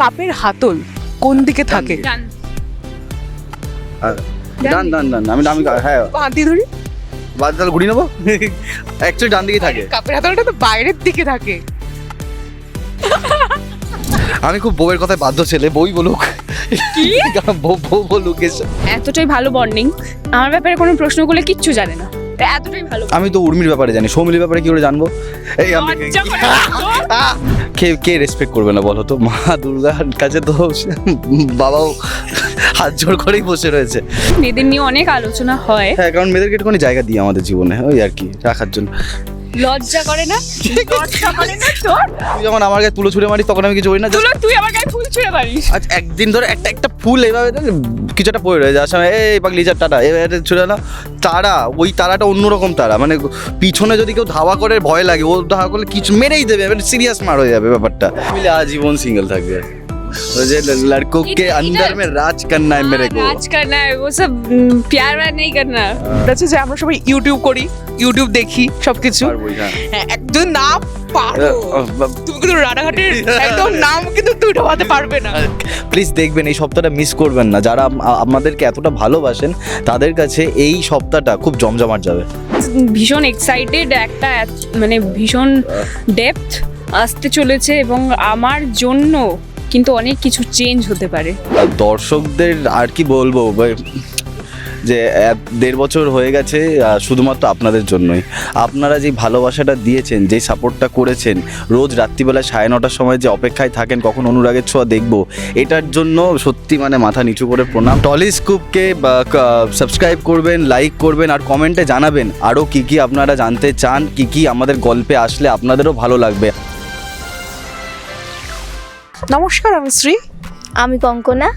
কাপের হাতল কোন দিকে থাকে? ডান। ডান ডান আমি আমি হ্যাঁ। বাঁধি ধরি। বাদ তাহলে ঘুরিয়ে নেব? অ্যাকচুয়ালি ডান দিকে থাকে। কাপের হাতলটা তো বাইরের দিকে থাকে। আমি খুব বউয়ের কথায় বাধ্য ছেলে বই বলুক। কি? বউ বলুক এসব। এতটাই ভালো বন্ডিং আমার ব্যাপারে কোনো প্রশ্ন করলে কিচ্ছু জানে না। এতটাই ভালো। আমি তো উর্মির ব্যাপারে জানি। সৌমিলির ব্যাপারে কি করে জানব? এই আমি লজ্জা করে না তোর? কে কে রেসপেক্ট করবে না বলো তো? মা দুর্গার কাছে তো বাবাও হাত জোড় করেই বসে রয়েছে। মেয়েদের নিয়ে অনেক আলোচনা হয়। হ্যাঁ কারণ মেয়েদেরকে একটুখানি জায়গা দিই আমাদের জীবনে ওই আর কি রাখার জন্য। লজ্জা করে না? লজ্জা করে না তোর? তুই যখন আমার গায়ে তুলো ছুঁড়ে মারিস তখন আমি কিছু বলি না তুলো তুই আমার গায়ে ফুল ছুঁড়ে পারিস আজ একদিন ধরে একটা একটা ফুল এভাবে কিছু একটা পড়ে রয়েছে। আসলে এই পাগলি যার টাটা। এভাবে ছুড়ে না। তারা ওই তারাটা অন্যরকম তারা। মানে পিছনে যদি কেউ ধাওয়া করে ভয় লাগে। ও ধাওয়া করলে কিছু মেরেই দেবে। মানে সিরিয়াস মার হয়ে যাবে ব্যাপারটা। আজীবন সিঙ্গেল থাকবে। ওই যে लड़कों के এটা- अंदर में राज करना है मेरे को রাজ करना है वो सब हम्म, प्यार व्यार नहीं करना এটা হচ্ছে যে আমরা সবাই ইউটিউব করি ইউটিউব দেখি সবকিছু পারবোই, হ্যাঁ। হ্যাঁ একদম নাম পারো তুমি কিন্তু রানাঘাটের একদম নাম কিন্তু তুই ঢোকাতে পারবে না প্লিজ দেখবেন এই সপ্তাহটা মিস করবেন না যারা আম- আমাদেরকে এতটা ভালোবাসেন তাদের কাছে এই সপ্তাহটা খুব জমজমাট যাবে ভীষণ এক্সাইটেড একটা এত- মানে ভীষণ ডেপথ আসতে চলেছে এবং আমার জন্য কিন্তু অনেক কিছু চেঞ্জ হতে পারে। দর্শকদের আর কি বলব যে দেড় বছর হয়ে গেছে শুধুমাত্র আপনাদের জন্যই। আপনারা যে ভালোবাসাটা দিয়েছেন, যে সাপোর্টটা করেছেন, রোজ রাত্রিবেলা সাড়ে নটার সময় যে অপেক্ষায় থাকেন, কখন অনুরাগের ছোঁয়া দেখব, এটার জন্য সত্যি মানে মাথা নিচু করে প্রণাম। টলিস্কুপকে সাবস্ক্রাইব করবেন লাইক করবেন, আর কমেন্টে জানাবেন, আরও কি কি আপনারা জানতে চান, কি কি আমাদের গল্পে আসলে আপনাদেরও ভালো লাগবে। নমস্কার আমি শ্রী। আমি কঙ্কনা।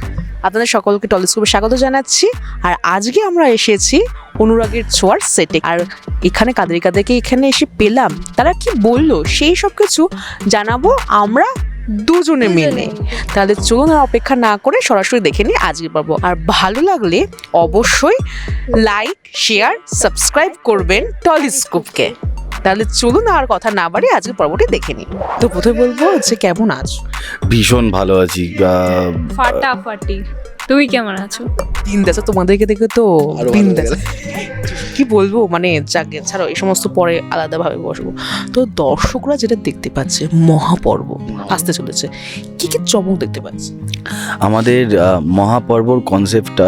আপনাদের সকলকে টলিস্কোপে স্বাগত জানাচ্ছি। আর আজকে আমরা এসেছি অনুরাগের ছোঁয়ার সেটে আর এখানে কাদের কাদেরকে এখানে এসে পেলাম। তারা কি বলল? সেই সব কিছু জানাব আমরা দুজনে মিলে। তাহলে চলুন আর অপেক্ষা না করে সরাসরি দেখে নিই আজকে পাবো আর ভালো লাগলে অবশ্যই লাইক শেয়ার সাবস্ক্রাইব করবেন টলিস্কোপকে। তাহলে চলুন আর কথা না বাড়ি আজকে পর্বটি দেখে নিই। তো প্রথমে বলব যে কেমন আছো? ভীষণ ভালো আছি ফাটাফাটি। তুমি কেমন আছো? বিন্দাস তোমাদেরকে দেখে তো বিন্দাস। কি বলব? মানে যাকে ছাড়ো এই সমস্ত পরে আলাদাভাবে বসবো। তো দর্শকরা যেটা দেখতে পাচ্ছে মহাপর্ব আসতে চলেছে। কি কি চমক দেখতে পাচ্ছে? আমাদের মহাপর্বর কনসেপ্টটা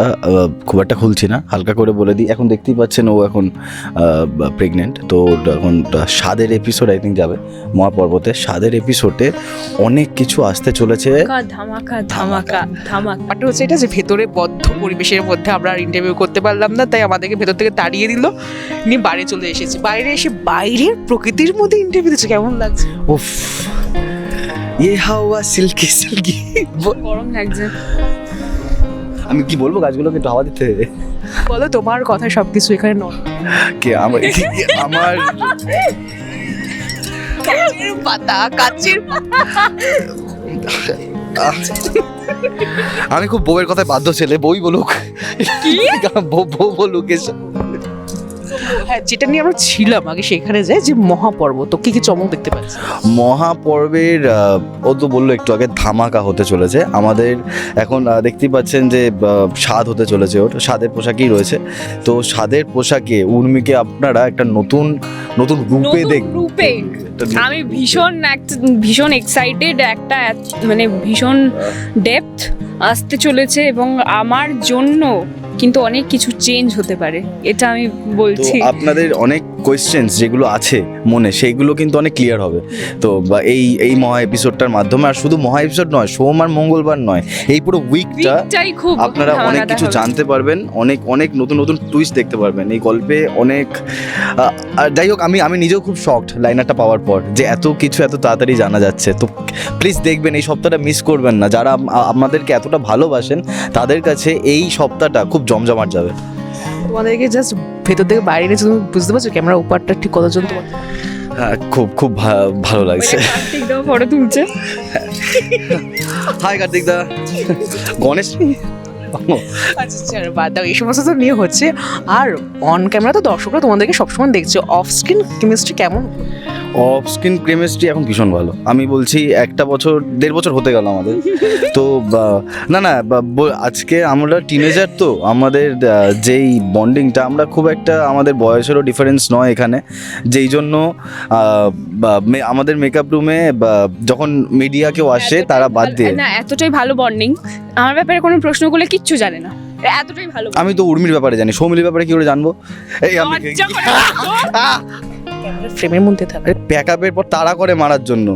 খুব একটা খুলছি না। হালকা করে বলে দিই। এখন দেখতেই পাচ্ছেন ও এখন প্রেগনেন্ট তো এখন স্বাদের এপিসোড আই থিঙ্ক যাবে। মহাপর্বতে স্বাদের এপিসোডে অনেক কিছু আসতে চলেছে। ধামাকা ধামাকা ধামাকা হচ্ছে এটা যে ভেতরে বদ্ধ পরিবেশের মধ্যে আমরা আর ইন্টারভিউ করতে পারলাম না তাই আমাদেরকে ভেতর থেকে তাড়িয়ে দিল নিয়ে বাইরে চলে এসেছি। বাইরে এসে বাইরের প্রকৃতির মধ্যে ইন্টারভিউ দিচ্ছে। কেমন লাগছে? উফ। ইয়ে হাওয়া সিল্কি সিল্কি। গরম লাগছে। আমি কি বলব? গাছগুলোকে একটু হাওয়া দিতে। বলো তোমার কথা সবকিছু এখানে নয়। কে? আমার আমার কাচের পাতা কাচের আমি খুব বউয়ের কথায় বাধ্য ছেলে। বই বলুক। বউ বলুক এসব। হ্যাঁ যেটা নিয়ে আমরা ছিলাম আগে সেখানে যাই যে মহাপর্ব। তো কি কি চমক দেখতে পাচ্ছি? মহাপর্বের ও তো বলল একটু আগে ধামাকা হতে চলেছে। আমাদের এখন দেখতেই পাচ্ছেন যে স্বাদ হতে চলেছে ওর। স্বাদের পোশাকই রয়েছে। তো স্বাদের পোশাকে উর্মিকে আপনারা একটা নতুন নতুন রূপে নতুন দেখ রূপে। আমি ভীষণ ভীষণ এক্সাইটেড একটা মানে ভীষণ ডেপথ আসতে চলেছে এবং আমার জন্য কিন্তু অনেক কিছু চেঞ্জ হতে পারে এটা আমি বলছি। আপনাদের অনেক কোয়েশ্চেন্স যেগুলো আছে মনে সেইগুলো কিন্তু অনেক ক্লিয়ার হবে। তো বা এই এই মহা এপিসোডটার মাধ্যমে আর শুধু মহা এপিসোড নয় সোম আর মঙ্গলবার নয় এই পুরো উইকটা আপনারা অনেক কিছু জানতে পারবেন অনেক অনেক নতুন নতুন টুইস্ট দেখতে পারবেন। এই গল্পে অনেক আর যাই হোক আমি আমি নিজেও খুব শকড লাইনারটা পাওয়ার পর যে এত কিছু এত তাড়াতাড়ি জানা যাচ্ছে। তো প্লিজ দেখবেন এই সপ্তাহটা মিস করবেন না। যারা আমাদেরকে এতটা ভালোবাসেন তাদের কাছে এই সপ্তাহটা খুব জমজমাট যাবে। তোমাদেরকে জাস্ট ভেতর থেকে বাইরে এনেছে তুমি বুঝতে পারছ ক্যামেরা ওপারটা ঠিক কতজন তোমার? হ্যাঁ খুব খুব ভা- ভালো লাগছে। কার্তিক ফটো তুলছে। হাই কার্তিক দা গণেশ? আচ্ছা বাদ দাও এই সমস্ত তো নিয়ে হচ্ছে। আর অন ক্যামেরা তো দর্শকরা তোমাদেরকে সবসময় দেখছে। অফ স্ক্রিন কেমিস্ট্রি কেমন? অফ স্ক্রিন কেমিস্ট্রি এখন ভীষণ ভালো। আমি বলছি একটা বছর দেড় বছর হতে গেল আমাদের। তো না না আজকে আমরা টিনেজার তো আমাদের যেই বন্ডিংটা আমরা খুব একটা আমাদের বয়সেরও ডিফারেন্স নয় এখানে। যেই জন্য আমাদের মেকআপ রুমে যখন মিডিয়া কেউ আসে তারা বাদ দিয়ে। না এতটাই ভালো বন্ডিং আমার ব্যাপারে কোনো প্রশ্ন করলে কিচ্ছু জানে না। এতটাই ভালো আমি তো উর্মির ব্যাপারে জানি সৌমিলির ব্যাপারে কি করে জানব? এই আমি? ফ্রেমের মধ্যে থাকে। প্যাকআপের পর তাড়া করে মারার জন্য।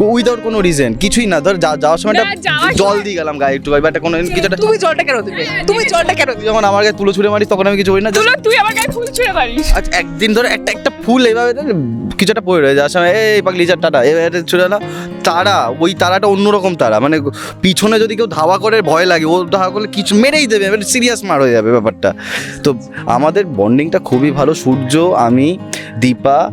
উইদাউট কোনো রিজন কিছুই না। ধর যা- যাওয়ার সময়টা একটা জল দিয়ে গেলাম গায়ে একটু বা একটা কোনো কিছু একটা তুমি জলটা কেন দিবে তুমি জলটা কেন তুই যখন আমার গায়ে তুলো ছুঁড়ে মারিস তখন আমি কিছু করি না তুলো তুই আমার গায়ে ফুল ছুঁড়ে মারিস। আচ্ছা একদিন ধরে একটা একটা ফুল এইভাবে কিছু একটা পড়ে রয়েছে। যার সময় এই পাগলি চার টাটা এবারে ছুড়ে না তারা, ওই তারাটা অন্যরকম তারা। মানে পিছনে যদি কেউ ধাওয়া করে, ভয় লাগে, ও ধাওয়া করলে কিছু মেরেই দেবে, এবার সিরিয়াস মার হয়ে যাবে ব্যাপারটা। তো আমাদের বন্ডিংটা খুবই ভালো। সূর্য, আমি, দীপা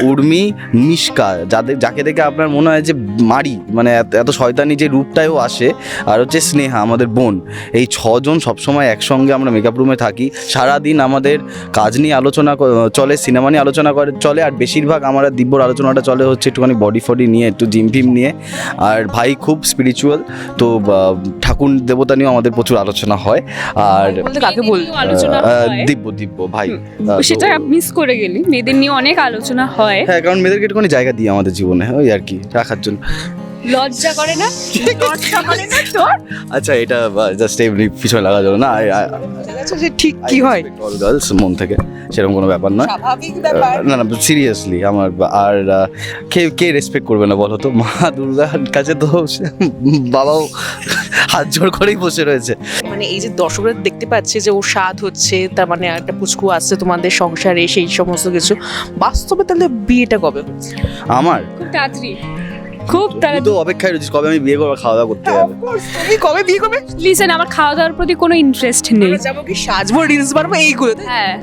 উর্মি, মিশকা, যাদের, যাকে দেখে আপনার মনে হয় যে মারি মানে এত- শয়তানি যে রূপটাও আসে। আর হচ্ছে স্নেহা, আমাদের বোন। এই ছজন সবসময় একসঙ্গে আমরা মেকআপ রুমে থাকি। সারাদিন আমাদের কাজ নিয়ে আলোচনা চলে সিনেমা নিয়ে আলোচনা করে চলে আর বেশিরভাগ আমার দিব্যর আলোচনাটা চলে হচ্ছে একটুখানি বডি ফডি নিয়ে একটু জিম ফিম নিয়ে। আর ভাই খুব স্পিরিচুয়াল তো ঠাকুর দেবতা নিয়েও আমাদের প্রচুর আলোচনা হয়। আর কাকে বল আলোচনা দিব্য দিব্য ভাই। সেটা মিস করে গেলি। মেয়েদের নিয়ে অনেক আলোচনা হয়। হ্যাঁ কারণ মেয়েদেরকে একটুখানি জায়গা দিয়ে আমাদের জীবনে ওই আর কি রাখার জন্য। লজ্জা করে না? লজ্জা করে না তোর? আচ্ছা এটা জাস্ট এমনি পিছনে লাগা যাবে না? আচ্ছা যে ঠিক কি হয়? অল গার্লস মন থেকে। সেরকম কোনো ব্যাপার নয়। স্বাভাবিক না না সিরিয়াসলি আমার আর কে কে রেসপেক্ট করবে না বলো তো? মা দুর্গার কাছে তো সে- বাবাও হাত জোড় করেই বসে রয়েছে। মানে এই যে দর্শকরা দেখতে পাচ্ছে যে ও স্বাদ হচ্ছে তার মানে একটা পুচকু আসছে তোমাদের সংসারে সেই সমস্ত কিছু বাস্তবে তাহলে বিয়েটা কবে হচ্ছে? আমার? খুব তাড়াতাড়ি। খুব তুই তো তাড়াতাড়ি অপেক্ষায় রয়েছিস কবে আমি বিয়ে করব খাওয়া দাওয়া করতে যাবে। তুমি কবে বিয়ে করবে? লিসেন আমার খাওয়া দাওয়ার প্রতি কোনো ইন্টারেস্ট নেই। যাব কি সাজবো রিলস বানাবো এইগুলো হ্যাঁ।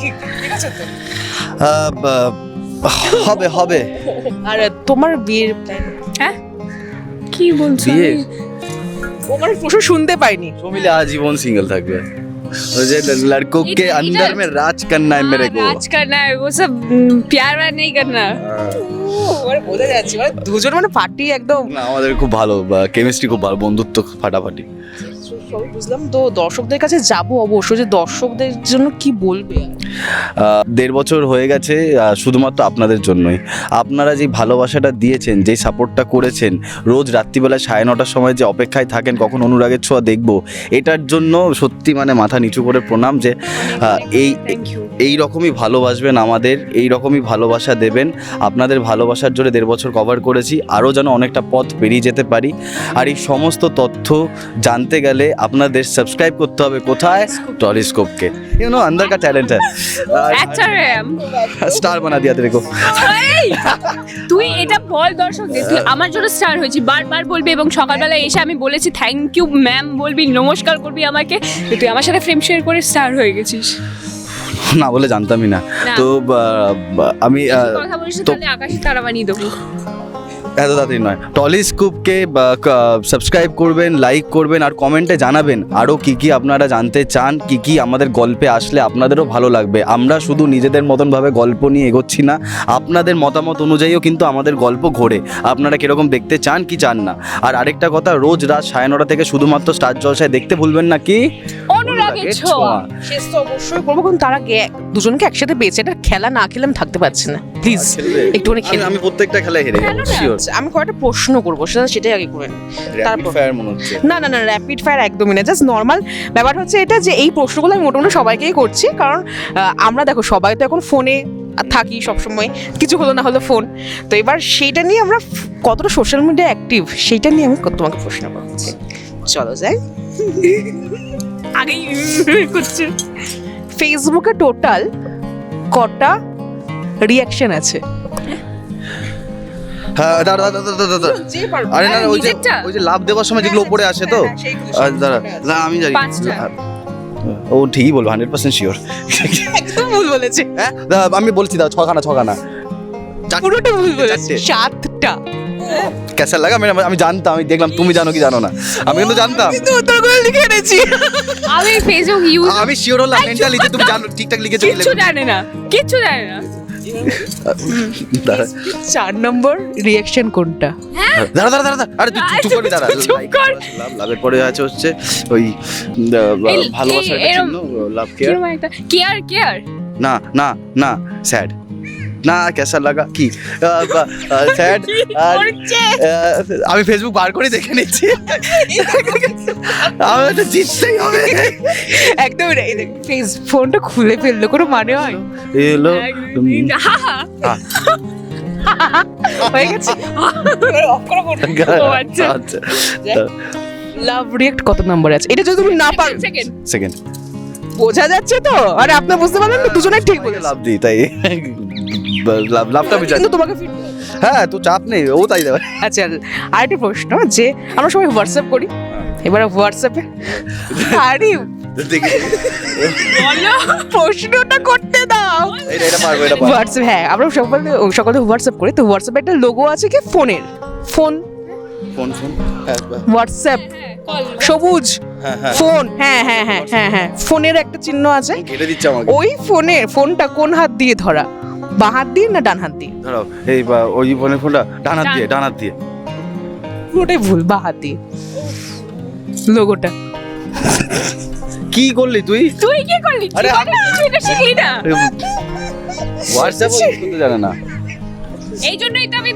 ঠিক ঠিক আছে তো। হবে হবে। আর তোমার বিয়ের? হ্যাঁ? কি বলছো? বিয়ে? মানে প্রশ্ন শুনতে পাইনি। সমিলে আজীবন সিঙ্গেল থাকবে। ওই যে लड़कों के এটা- अंदर এটা- में राज करना है मेरे को राज करना है वो सब हम्म, प्यार व्यार नहीं करना মানে বোঝা যাচ্ছে মানে দুজন মানে পার্টি একদম না আমাদের খুব ভালো কেমিস্ট্রি খুব ভালো বন্ধুত্ব ফাটাফাটি সবই বুঝলাম তো দর্শকদের কাছে যাব অবশ্য যে দর্শকদের জন্য কি বলবে? দেড় বছর হয়ে গেছে শুধুমাত্র আপনাদের জন্যই। আপনারা যে ভালোবাসাটা দিয়েছেন যে সাপোর্টটা করেছেন রোজ রাত্রিবেলা সাড়ে নটার সময় যে অপেক্ষায় থাকেন কখন অনুরাগের ছোঁয়া দেখব এটার জন্য সত্যি মানে মাথা নিচু করে প্রণাম যে এই এই রকমই ভালোবাসবেন আমাদের এই রকমই ভালোবাসা দেবেন। আপনাদের ভালোবাসার জোরে দেড় বছর কভার করেছি আরও যেন অনেকটা পথ পেরিয়ে যেতে পারি। আর এই সমস্ত তথ্য জানতে গেলে আপনাদের সাবস্ক্রাইব করতে হবে কোথায় টলিস্কোপকে ইউ নো अंदर का टैलेंट है অ্যাক্টর এম स्टार बना दिया तेरे को তুই এটা বল দর্শকদের তুই আমার জন্য স্টার হয়েছি বারবার বলবি এবং সকালবেলা এসে আমি বলেছি থ্যাংক ইউ ম্যাম বলবি নমস্কার করবি আমাকে যে তুই আমার সাথে ফ্রেম শেয়ার করে স্টার হয়ে গেছিস না বলে জানতামই না না। তো বা- বা- আমি আহ, কথা বলিস তো- তাহলে আকাশে তারা বানিয়ে দেবো এত তাড়াতাড়ি নয়। টলিস্কোপকে সাবস্ক্রাইব করবেন লাইক করবেন, আর কমেন্টে জানাবেন আরও কি কি আপনারা জানতে চান, কি কি আমাদের গল্পে আসলে আপনাদেরও ভালো লাগবে। আমরা শুধু নিজেদের মতনভাবে গল্প নিয়ে এগোচ্ছি না, আপনাদের মতামত অনুযায়ীও কিন্তু আমাদের গল্প ঘোরে। আপনারা কীরকম দেখতে চান, কি চান না। আর আরেকটা কথা, রোজ রাত সাড়ে নটা থেকে শুধুমাত্র স্টার জলসায় দেখতে ভুলবেন না, কি? অনুরাগের ছোঁয়া। শেষ তো অবশ্যই করব কারণ তারা দুজনকে একসাথে পেয়েছে এটা খেলা না খেলে আমি থাকতে পারছি না। প্লিজ একটুখানি খেলে আমি প্রত্যেকটা খেলায় হেরে খেলো যাব আমি কয়েকটা প্রশ্ন করব সেটা সেটাই আগে করে নিই। তারপর? না না না র্যাপিড ফায়ার একদমই না জাস্ট নর্মাল ব্যাপার হচ্ছে এটা যে এই প্রশ্নগুলো আমি মোটামুটি সবাইকেই করছি কারণ আমরা দেখো সবাই তো এখন ফোনে থাকি সবসময় কিছু হলো না হলো ফোন তো এবার সেইটা নিয়ে আমরা কতটা সোশ্যাল মিডিয়া অ্যাক্টিভ সেইটা নিয়ে আমি তোমাকে প্রশ্ন করছি। চলো যাই। আগেই করছে। ফেসবুকে টোটাল কটা রিয়াকশন আছে? হ্যাঁ দাঁড়া দাঁড়া দাঁড়া দাঁড়া আরে না না, ওই যে ওই যে লাভ দেওয়ার সময় যেগুলো উপরে আসে তো? আর দাঁড়া না আমি জানি। ও ঠিকই বলব হান্ড্রেড পার্সেন্ট শিওর একদম ভুল বলেছে। হ্যাঁ আমি বলছি দাও ছখানা ছখানা। পুরোটা ভুল বলেছে। সাতটা। ক্যাসার লাগা আমি আমি জানতাম আমি দেখলাম তুমি জানো কি জানো না। আমি কিন্তু জানতাম। কিন্তু উত্তরগুলো লিখে এনেছি। আমি ফেসবুক ইউজ আমি শিওর হলাম মেন্টালি যে তুমি জানো ঠিকঠাক লিখেছো কি কিচ্ছু লেখো? জানে না কিচ্ছু জানে না। দাঁড়া। চার নম্বর রিয়াকশন কোনটা? দাঁড়া দাঁড়া দাঁড়া আরে তুই চুপ করে দাঁড়া। চুপ কর। লাভের পরে আছে হচ্ছে ওই ভালোবাসার এরম- লাভ কেয়ার কেয়ার কেয়ার না না না স্যাড না কেসা লাগা কি? স্যাড আমি ফেসবুক বার করে দেখে নিচ্ছি আমি তো জিততেই হবে। একদম ফেস ফোনটা খুলে ফেলল কোনো মানে হয়? এলো হয়ে গেছে? অফ আচ্ছা। আচ্ছা। লাভ রিয়েক্ট কত নম্বর আছে? এটা যদি তুমি না পারো সেকেন্ড সেকেন্ড বোঝা যাচ্ছে তো? আরে আপনি বুঝতে পারলেন না দুজনে ঠিক বলে লাভ দিই তাই। লাভটা কিন্তু তোমাকে হ্যাঁ তো চাপ নেই ও তাই দেবে। আচ্ছা আরেকটা প্রশ্ন যে আমরা সবাই হোয়াটসঅ্যাপ করি এবার হোয়াটসঅ্যাপে আরে প্রশ্নটা করতে দাও। হোয়াটসঅ্যাপ হ্যাঁ আমরা সকলে সকলে হোয়াটসঅ্যাপ করি তো হোয়াটসঅ্যাপে একটা লোগো আছে কি? ফোনের। ফোন। Phone phone. হ্যাঁ হোয়াটসঅ্যাপ। সবুজ। হ্যাঁ হ্যাঁ। ফোন হ্যাঁ হ্যাঁ হ্যাঁ হ্যাঁ হ্যাঁ ফোনের একটা চিহ্ন আছে। ওই ফোনে ফোনটা কোন হাত দিয়ে ধরা? বাঁ হাত দিয়ে না ডান হাত দিয়ে ধরো এই বা ওই ফোনের ফোনটা ডান হাত দিয়ে ডান। হাত দিয়ে। পুরোটাই ভুল বাঁ হাত দিয়ে লোগোটা। কি করলি তুই? তুই কি করলি? আরে জীবনে কিছু এটা শিখলি না। হোয়াটসঅ্যাপ করতে জানে না। এই জন্যই তো আমি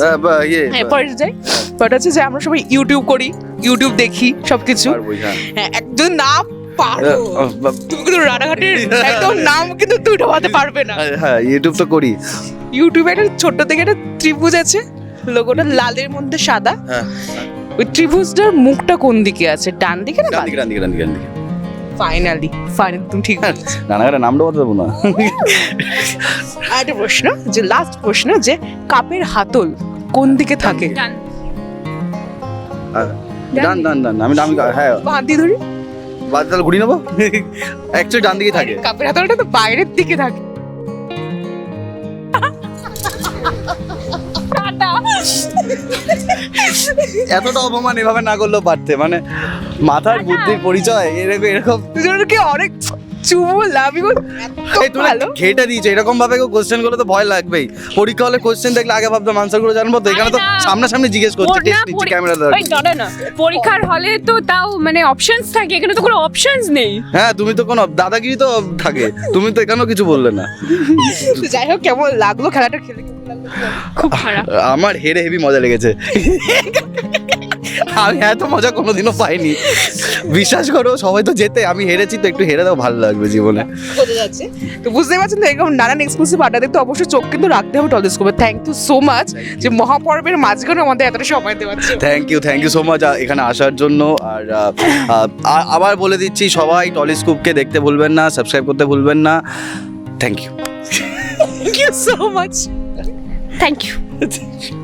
হ্যাঁ, বা ইয়ে হ্যাঁ পরে যাই। পরে হচ্ছে যে আমরা সবাই ইউটিউব করি ইউটিউব দেখি সবকিছু। পারবোই, হ্যাঁ। হ্যাঁ একজন নাম পারো। তুমি কিন্তু রানাঘাটের একদম নাম কিন্তু দুটো হতে পারবে না। হ্যাঁ ইউটিউব তো করি। ইউটিউবে একটা ছোট্ট থেকে একটা ত্রিভুজ আছে। লোগোটা লালের মধ্যে সাদা। হ্যাঁ। ওই ত্রিভুজটার মুখটা কোন দিকে আছে? ডান দিকে না ডান দিকে ডান দিকে ডান দিকে ডান দিকে। ফাইনালি ফাইনাল তুমি ঠিক বলেছ। রানাঘাটের নামটা বলতে দেবো না। একটা প্রশ্ন যে লাস্ট প্রশ্ন যে কাপের হাতল কোন দিকে থাকে? ডান ডান ডান আমি ডান হ্যাঁ বাঁ দিয়ে ধরি। বাদ তাহলে ঘুরিয়ে নেব? অ্যাকচুয়ালি ডান দিকে থাকে। কাপের হাতলটা তো বাইরের দিকে থাকে। এতটা অপমান এভাবে না করলেও পারতে। মানে মাথার বুদ্ধির পরিচয় এরকম এরকম কি অনেক চুমু লাভ ইউ এই তুমি ঘেটে দিয়েছ এরকম ভাবে কোশ্চেনগুলো তো ভয় লাগবেই। পরীক্ষা হলে কোশ্চেন দেখলে আগে ভাবতাম আনসারগুলো জানব তো এখানে তো সামনাসামনি জিজ্ঞেস করছে টেস্ট নিচ্ছে ক্যামেরা ওই না পরীক্ষার হলে তো তাও মানে অপশনস থাকে এখানে তো কোনো অপশনস নেই। হ্যাঁ তুমি তো কোনো দাদাগিরি তো থাকে তুমি তো এখানেও কিছু বললে না। যাই হোক কেমন লাগল খেলাটা? খেলে কেমন লাগল? খুব খারাপ। আমার হেরে হেভি মজা লেগেছে। আমি এত মজা কোনোদিনও পাইনি। বিশ্বাস করো সবাই তো যেতে আমি হেরেছি তো একটু হেরে দাও ভালো লাগবে জীবনে। বোঝা যাচ্ছে? তো বুঝতেই পারছেন তো এরকম নানান এক্সক্লুসিভ আড্ডা দেখতে অবশ্যই চোখ কিন্তু রাখতে হবে টলিস্কোপে থ্যাংক ইউ সো মাচ যে মহাপর্বের মাঝখানে আমাদের এতটা সময় দেওয়া thank you thank you so much এখানে আসার জন্য। আর আবার বলে দিচ্ছি সবাই টলিস্কোপকে দেখতে ভুলবেন না সাবস্ক্রাইব করতে ভুলবেন না। Thank you thank you so much thank you